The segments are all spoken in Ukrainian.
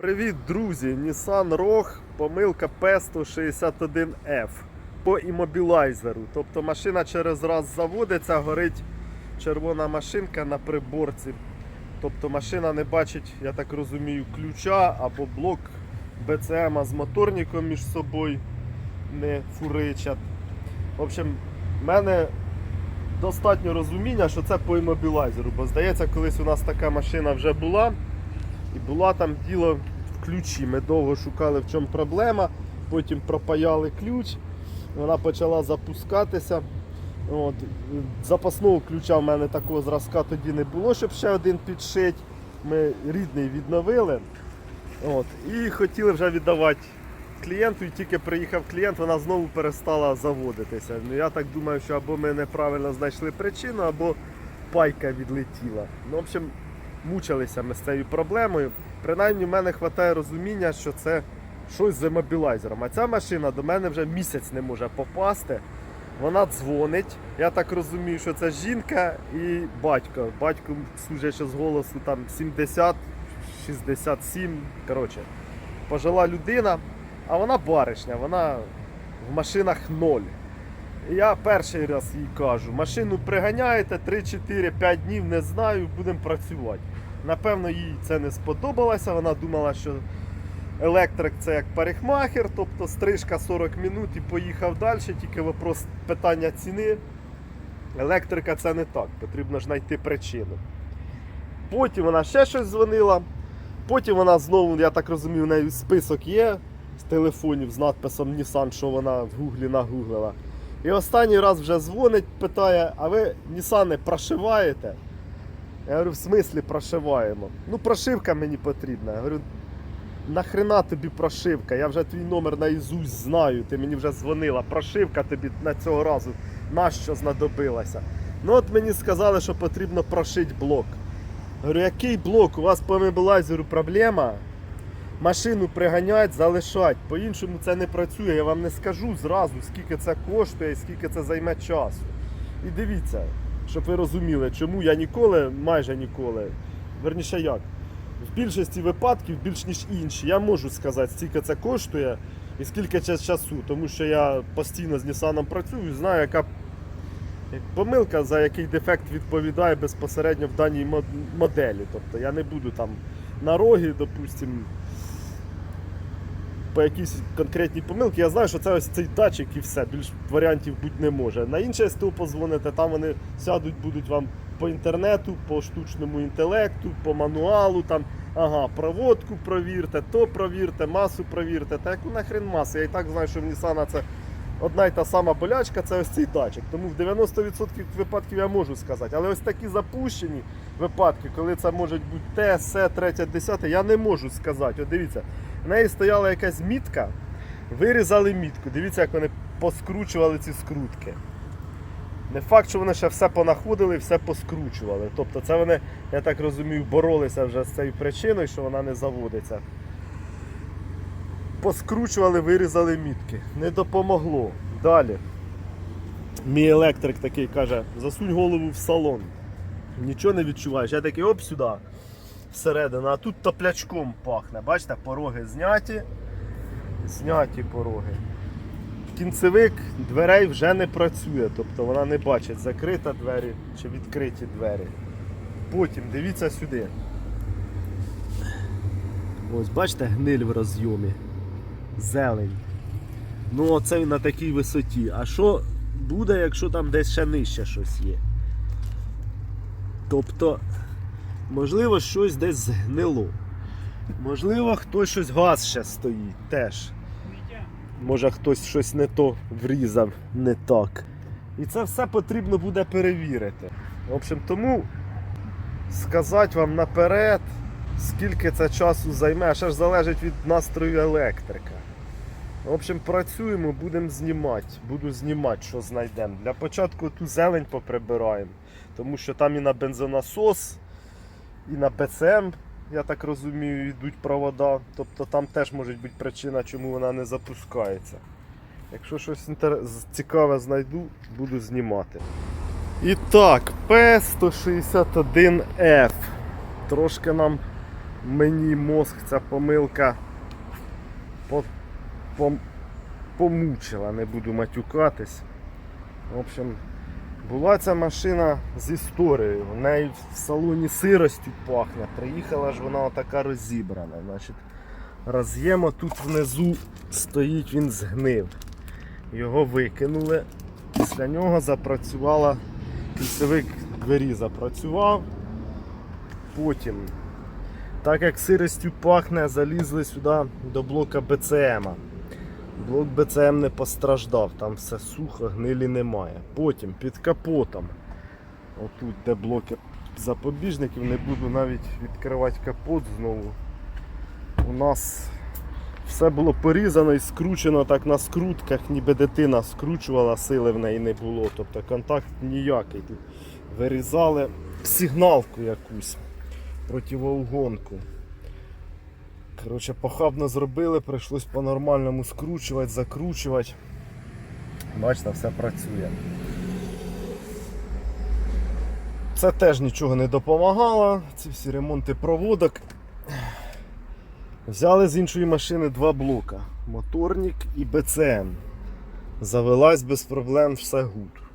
Привіт, друзі! Nissan Rogue, помилка P161F по іммобілайзеру. Тобто машина через раз заводиться, горить червона машинка на приборці. Тобто машина не бачить, я так розумію, ключа або блок БЦМ з моторником між собою не фуричать. В общем, в мене достатньо розуміння, що це по іммобілайзеру, бо здається, колись у нас така машина вже була. І була там діло ключі. Ми довго шукали, в чому проблема, потім пропаяли ключ, вона почала запускатися. От. Запасного ключа в мене такого зразка тоді не було, щоб ще один підшити. Ми рідний відновили. От. І хотіли вже віддавати клієнту, і тільки приїхав клієнт, вона знову перестала заводитися. Ну, я так думаю, що або ми неправильно знайшли причину, або пайка відлетіла. Ну, в общем, мучилися ми з цією проблемою. Принаймні, в мене вистачає розуміння, що це щось з мобілайзером. А ця машина до мене вже місяць не може попасти. Вона дзвонить. Я так розумію, що це жінка і батько. Батько, судячи з голосу, там 70, 67. Коротше, пожила людина, а вона баришня, вона в машинах ноль. Я перший раз їй кажу, машину приганяєте 3-4-5 днів, не знаю, будемо працювати. Напевно, їй це не сподобалося. Вона думала, що електрик це як парикмахер, тобто стрижка 40 минут і поїхав далі, тільки вопрос питання ціни. Електрика це не так, потрібно ж знайти причину. Потім вона ще щось дзвонила. Потім вона знову, я так розумію, у неї список є з телефонів з надписом Nissan, що вона в гуглі нагуглила. І останній раз вже дзвонить, питає, а ви Нісани прошиваєте? Я говорю, в смислі прошиваємо. Ну, прошивка мені потрібна. Я говорю, нахрена тобі прошивка? Я вже твій номер наізусть знаю, ти мені вже дзвонила. Прошивка тобі на цього разу нащо знадобилася. Ну от мені сказали, що потрібно прошити блок. Я Говорю, який блок? У вас по мебелайзеру проблема? Машину приганять, залишать. По-іншому це не працює. Я вам не скажу зразу, скільки це коштує і скільки це займе часу. І дивіться, щоб ви розуміли, чому я ніколи, майже ніколи, верніше як, в більшості випадків, більш ніж інші, я можу сказати, скільки це коштує і скільки часу, тому що я постійно з Nissan працюю, знаю, яка помилка, за який дефект відповідає безпосередньо в даній моделі. Тобто я не буду там на роги, допустимо, по якійсь конкретній помилці. Я знаю, що це ось цей датчик і все, більш варіантів бути не може. На інше СТО позвоните, там вони сядуть, будуть вам по інтернету, по штучному інтелекту, по мануалу, там, ага, проводку провірте, то провірте, масу провірте. Та яку нахрен масу? Я і так знаю, що в Нісана це одна й та сама болячка, це ось цей датчик. Тому в 90% випадків я можу сказати. Але ось такі запущені випадки, коли це може бути те, се, третє, десяте, я не можу сказати. От дивіться, в неї стояла якась мітка, вирізали мітку. Дивіться, як вони поскручували ці скрутки. Не факт, що вони ще все понаходили все поскручували. Тобто це вони, я так розумію, боролися вже з цією причиною, що вона не заводиться. Поскручували, вирізали мітки. Не допомогло. Далі. Мій електрик такий каже, засунь голову в салон. Нічого не відчуваєш. Я такий оп сюди, всередину, а тут топлячком пахне. Бачите, пороги зняті. Зняті пороги. Кінцевик дверей вже не працює, тобто вона не бачить, закрита двері чи відкриті двері. Потім дивіться сюди. Ось бачите гниль в розйомі. Зелень. Ну оце на такій висоті. А що буде, якщо там десь ще нижче щось є? Тобто, можливо, щось десь згнило. Можливо, хтось щось газ ще стоїть теж. Може хтось щось не то врізав, не так. І це все потрібно буде перевірити. В общем, тому сказати вам наперед, скільки це часу займе, ще ж залежить від настрою електрика. В общем, працюємо, будемо знімати. Буду знімати, що знайдемо. Для початку ту зелень поприбираємо, тому що там і на бензонасос, і на БЦМ, я так розумію, йдуть провода. Тобто там теж може бути причина, чому вона не запускається. Якщо щось цікаве знайду, буду знімати. І так, P161F. Трошки нам мені мозк ця помилка по, пом- помучила, не буду матюкатись. В общем, була ця машина з історією. У неї в салоні сиростю пахне. Приїхала ж вона така розібрана. Значить, роз'єм тут внизу стоїть, він згнив. Його викинули. Після нього запрацювала кільцевик двері запрацював. Потім, так як сиростю пахне, залізли сюди до блока БЦМ. Блок БЦМ не постраждав, там все сухо, гнилі немає. Потім під капотом, отут, де блоки запобіжників, не буду навіть відкривати капот знову. У нас все було порізано і скручено так на скрутках, ніби дитина скручувала, сили в неї не було. Тобто контакт ніякий. Вирізали сигналку якусь противоугонку. Коротше, похабно зробили, прийшлось по-нормальному скручувати, закручувати. Бачите, все працює. Це теж нічого не допомагало, ці всі ремонти проводок. Взяли з іншої машини два блока: моторник і БЦМ. Завелась без проблем все гуд.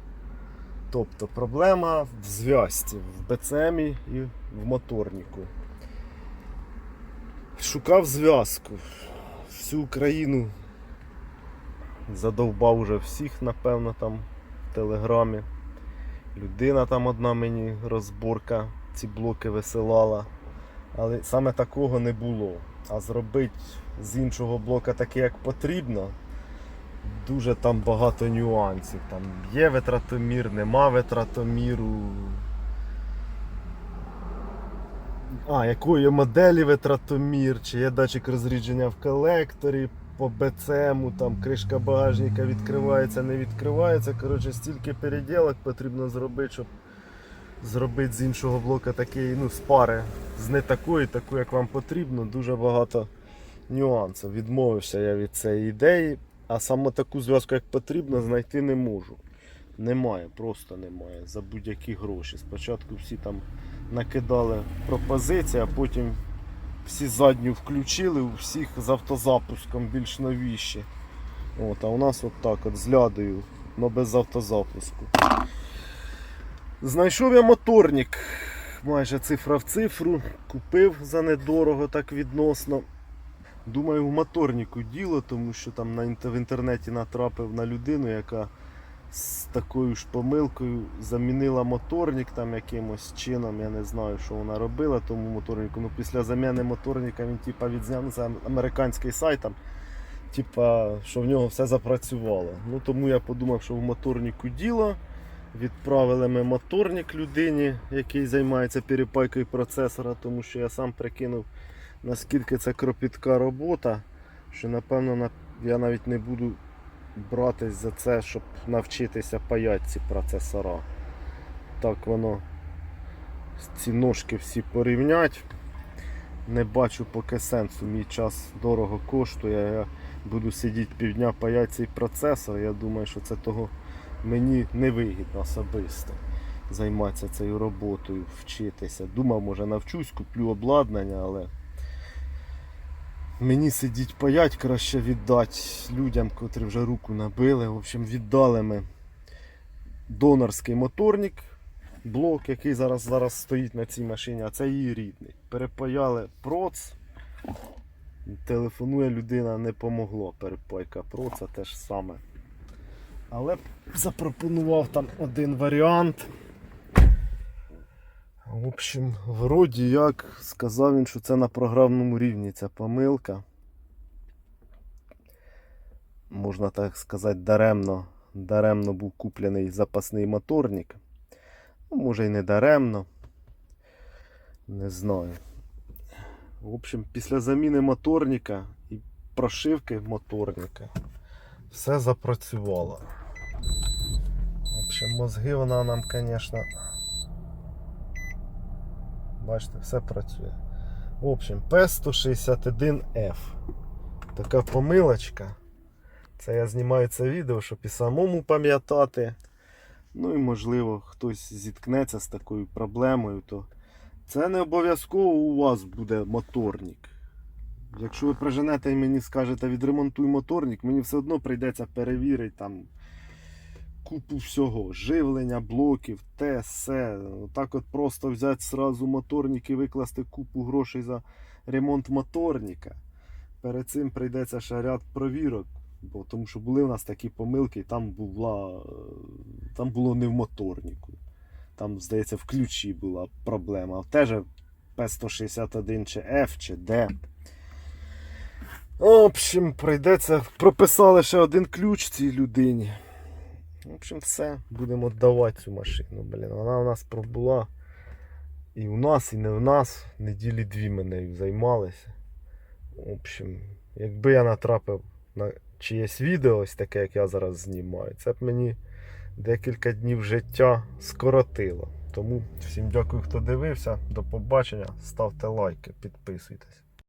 Тобто проблема в зв'язці, в БЦМ і в моторнику. Шукав зв'язку. Всю Україну задовбав уже всіх, напевно, там в телеграмі. Людина там одна мені розборка ці блоки висилала. Але саме такого не було. А зробити з іншого блока таке, як потрібно, дуже там багато нюансів. Там є витратомір, нема витратоміру. А, якої моделі витратомір, чи є датчик розрідження в колекторі, по БЦМу, там кришка багажника відкривається, не відкривається. Коротше, стільки переділок потрібно зробити, щоб зробити з іншого блока такий, ну, з пари, з не такої, таку, як вам потрібно, дуже багато нюансів. Відмовився я від цієї ідеї, а саме таку зв'язку, як потрібно, знайти не можу. Немає, просто немає. За будь-які гроші. Спочатку всі там накидали пропозиції, а потім всі задню включили, у всіх з автозапуском більш новіші. От, а у нас от так от з лядою, але без автозапуску. Знайшов я моторник, майже цифра в цифру, купив за недорого так відносно. Думаю, в моторнику діло, тому що там в інтернеті натрапив на людину, яка з такою ж помилкою замінила моторник там якимось чином. Я не знаю, що вона робила тому моторнику. Ну, після заміни моторника він типа відзняв ну, американський сайт, там, типа, що в нього все запрацювало. Ну тому я подумав, що в моторнику діло. Відправили ми моторник людині, який займається перепайкою процесора, тому що я сам прикинув, наскільки це кропітка робота, що напевно я навіть не буду братись за це, щоб навчитися паяти ці процесора. Так воно ці ножки всі порівнять. Не бачу поки сенсу, мій час дорого коштує. Я буду сидіти півдня паяти цей процесор. Я думаю, що це того мені не вигідно особисто займатися цією роботою, вчитися. Думав, може навчусь, куплю обладнання, але мені сидіть паять, краще віддати людям, котрі вже руку набили. В общем, віддали ми донорський моторник, блок, який зараз, зараз стоїть на цій машині, а це її рідний. Перепаяли проц. Телефонує людина, не помогло перепайка проца, те ж саме. Але запропонував там один варіант. В общем, вроді як сказав він, що це на програмному рівні ця помилка. Можна так сказати, даремно, даремно був куплений запасний моторник. Ну, може і не даремно. Не знаю. В общем, після заміни моторника і прошивки моторника все запрацювало. В общем, мозги вона нам, звісно. Бачите, все працює. В общем, P161F. Така помилочка. Це я знімаю це відео, щоб і самому пам'ятати. Ну і можливо хтось зіткнеться з такою проблемою, то Це не обов'язково у вас буде моторник. Якщо ви приженете і мені скажете відремонтуй моторник, мені все одно прийдеться перевірити там купу всього. Живлення, блоків, те, все. Так от просто взяти сразу моторник і викласти купу грошей за ремонт моторника. Перед цим прийдеться ще ряд провірок, бо тому що були в нас такі помилки, і там була. Там було не в моторнику. Там, здається, в ключі була проблема. Теж P161 чи F чи D. В общем, прийдеться. Прописали ще один ключ цій людині. В общем, все. Будемо давати цю машину. Блін. Вона у нас пробула. І у нас, і не в нас. Неділі дві ми нею займалися. В общем, якби я натрапив на чиєсь відео, ось таке, як я зараз знімаю, це б мені декілька днів життя скоротило. Тому всім дякую, хто дивився. До побачення. Ставте лайки, підписуйтесь.